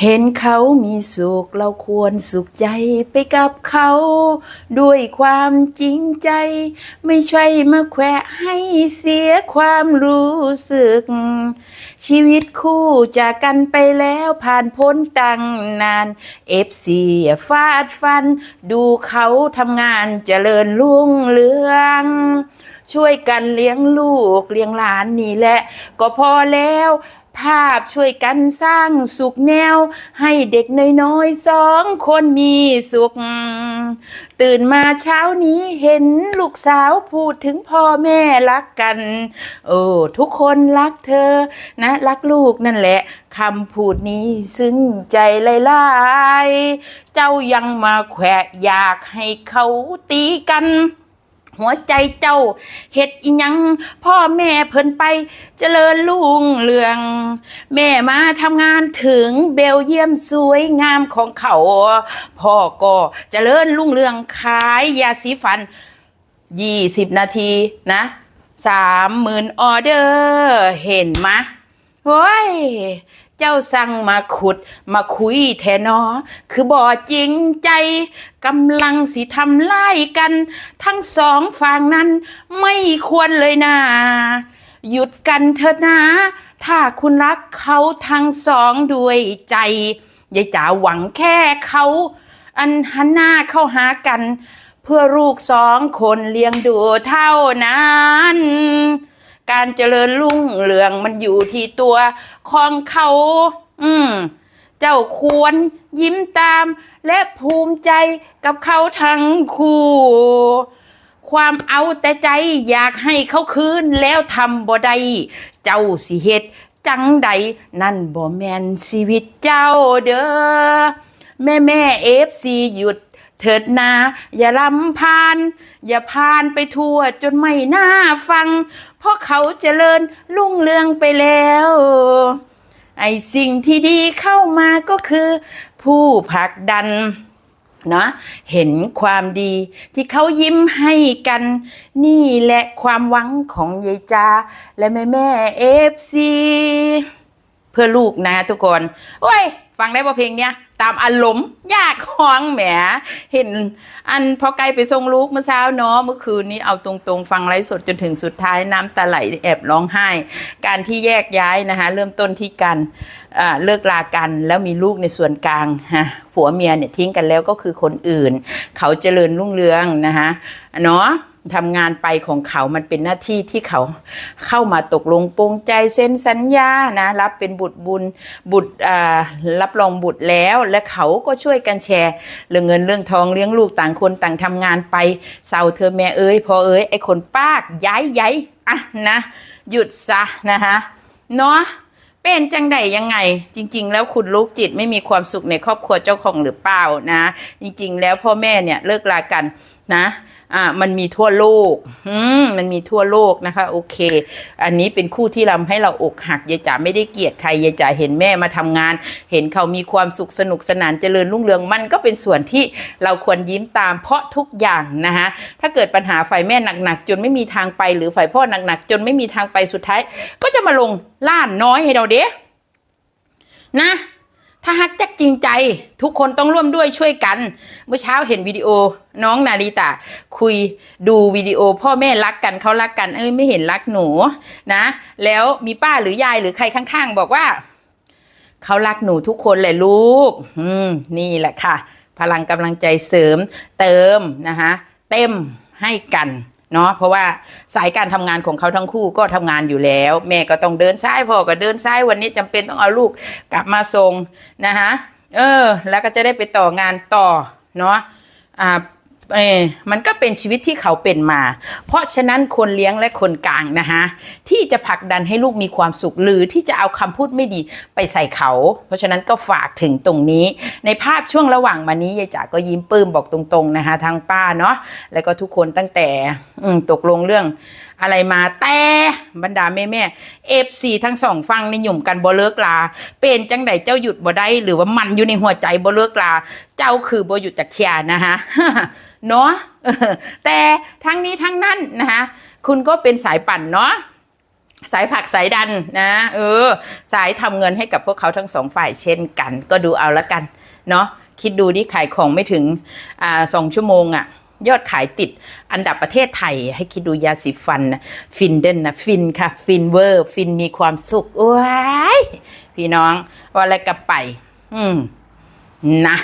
เห็นเขามีสุขเราควรสุขใจไปกับเขา ด้วยความจริงใจ ไม่ใช่มาแขวะให้เสียความรู้สึก ชีวิตคู่จากกันไปแล้วผ่านพ้นตั้งนานเอฟซีฟาดฟัน ดูเขาทำงานเจริญรุ่งเรืองช่วยกันเลี้ยงลูกเลี้ยงหลานนี่แหละ ก็พอแล้ว ภาพช่วยกันสร้างสุขแนว ให้เด็กน้อยๆสองคนมีสุข ตื่นมาเช้านี้เห็นลูกสาวพูดถึงพ่อแม่รักกัน โอ้ทุกคนรักเธอ นะ รักลูกนั่นแหละคำพูดนี้ซึ้งใจหลายๆเจ้ายังมาแขวะอยากให้เขาตีกัน หัวใจเจ้าเฮ็ดอีหยัง พ่อแม่เพิ่นไปเจริญรุ่งเรือง แม่มาทำงานถึงเบลเยียมสวยงามของเขา พ่อก็เจริญรุ่งเรืองขายยาสีฟันยี่สิบนาทีนะสามหมื่นออเดอร์ เห็นมะโอ้ย เจ้าสั่งมาขุดมาคุยแทนอ คือบ่อจริงใจกำลังสิทำไล่กัน ทั้งสองฝั่งนั้นไม่ควรเลยนะหยุดกันเถอะนะ ถ้าคุณรักเขาทั้งสองด้วยใจยายจ๋าหวังแค่เขา อันหันหน้าเข้าหากัน เพื่อลูกสองคนเลี้ยงดูเท่านั้น การเจริญรุ่งเรืองมันอยู่ที่ตัวของเขา อืม เจ้าควรยิ้มตาม และภูมิใจกับเขาทั้งคู่ ความเอาแต่ใจอยากให้เขาคืนแล้วทำบ่ได้เจ้าสิเฮ็ดจังใดนั่นบ่แมนชีวิตเจ้าเด้อแม่แม่เอฟซีหยุด เถิดนาอย่าลำพาน อย่าพานไปทั่วจนไม่น่าฟัง เพราะเขาเจริญรุ่งเรืองไปแล้ว ไอสิ่งที่ดีเข้ามาก็คือ ผู้ผลักดันนะเห็นความดีที่เขายิ้มให้กัน นี่แหละความหวังของยายจา และแม่แม่เอฟซีเพื่อลูกนะทุกคน โอ้ย ฟังได้ป่ะเพลงเนี้ยตามอารมณ์ยากห้องแหม เห็น อันพอไกลไปส่งลูกเมื่อเช้าเนาะเมื่อคืนนี้เอาตรงๆ ฟังไลฟ์สดจนถึงสุดท้ายน้ำตาไหลแอบร้องไห้ การที่แยกย้ายนะคะเริ่มต้นที่การเลิกลากันแล้วมีลูกในส่วนกลางฮะผัวเมียเนี่ยทิ้งกันแล้วก็คือคนอื่น เขาเจริญรุ่งเรืองนะคะเนาะ ทำงานไปของเขามันเป็นหน้าที่ที่เขาเข้ามาตกลงปรงใจเซ็นสัญญานะรับเป็นบุตรบุญบุตรรับรองบุตรแล้ว และเขาก็ช่วยกันแชร์เรื่องเงินเรื่องทองเลี้ยงลูกต่างคนต่างทำงานไปเศร้าเธอแม่เอ้ยพอเอ้ยไอ้คนป้ากย้ายย้ายอะนะหยุดซะนะคะเนาะเป็นจังใดยังไง จริง ๆ แล้วคุณลูกจิตไม่มีความสุขในครอบครัวเจ้าของหรือเปล่านะ จริง ๆ แล้วพ่อแม่เนี่ยเลิกลากัน นะอ่ามันมีทั่วโลกอืมมันมีทั่วโลกนะคะ โอเค อันนี้เป็นคู่ที่ทำให้เราอกหักยายจ๋าไม่ได้เกลียดใครยายจ๋าเห็นแม่มาทำงาน เห็นเขามีความสุขสนุกสนานเจริญรุ่งเรืองมันก็เป็นส่วนที่เราควรยิ้มตาม เพราะทุกอย่างนะคะถ้าเกิดปัญหาฝ่ายแม่หนักๆจนไม่มีทางไปหรือฝ่ายพ่อหนักๆจนไม่มีทางไปสุดท้าย ก็จะมาลงล้านน้อยให้เราเด้นะ ถ้าฮักจักจริงใจ ทุกคนต้องร่วมด้วยช่วยกัน เมื่อเช้าเห็นวิดีโอน้องนาริตะ คุยดูวิดีโอพ่อแม่รักกันเขารักกัน เอ้ยไม่เห็นรักหนูนะ แล้วมีป้าหรือยายหรือใครข้างๆ บอกว่าเขารักหนูทุกคนเลยลูก อืม นี่แหละค่ะ พลังกำลังใจเสริมเติมนะคะเต็มให้กัน เนาะเพราะว่าสายการทำงานของเขาทั้งคู่ก็ทำงานอยู่แล้ว แม่ก็ต้องเดินซ้ายพ่อก็เดินซ้ายวันนี้จำเป็นต้องเอาลูกกลับมาส่งนะคะเออ แล้วก็จะได้ไปต่องานต่อเนาะอ่า เออมันก็เป็นชีวิตที่เขาเป็นมา เพราะฉะนั้นคนเลี้ยงและคนกลางนะคะที่จะผลักดันให้ลูกมีความสุข หรือที่จะเอาคำพูดไม่ดีไปใส่เขา เพราะฉะนั้นก็ฝากถึงตรงนี้ ในภาพช่วงระหว่างมานี้ยายจ๋าก็ยิ้มปลื้มบอกตรงๆนะคะทางป้าเนาะแล้วก็ทุกคนตั้งแต่ตกลงเรื่อง อะไรมาแต่บรรดาแม่แม่เอฟซีทั้งสองฟังในหยุ่มกันบ่เลิกลา เป็นจังใดเจ้าหยุดบ่ได้หรือว่ามันอยู่ในหัวใจบ่เลิกลา เจ้าคือบ่หยุดจากเทียนะคะเนาะแต่ทั้งนี้ทั้งนั้นนะคะคุณก็เป็นสายปั่นเนาะสายผักสายดันนะเออ สายทำเงินให้กับพวกเขาทั้งสองฝ่ายเช่นกัน ก็ดูเอาละกัน เนาะคิดดูดิขายของไม่ถึงอ่าสองชั่วโมงอะ ยอดขายติดอันดับประเทศไทย ให้คิดดูยาสีฟันนะฟินเดนนะฟินค่ะ ฟินเวอร์ ฟินมีความสุขว้ายพี่น้องว่าอะไรกับไป อืม นะ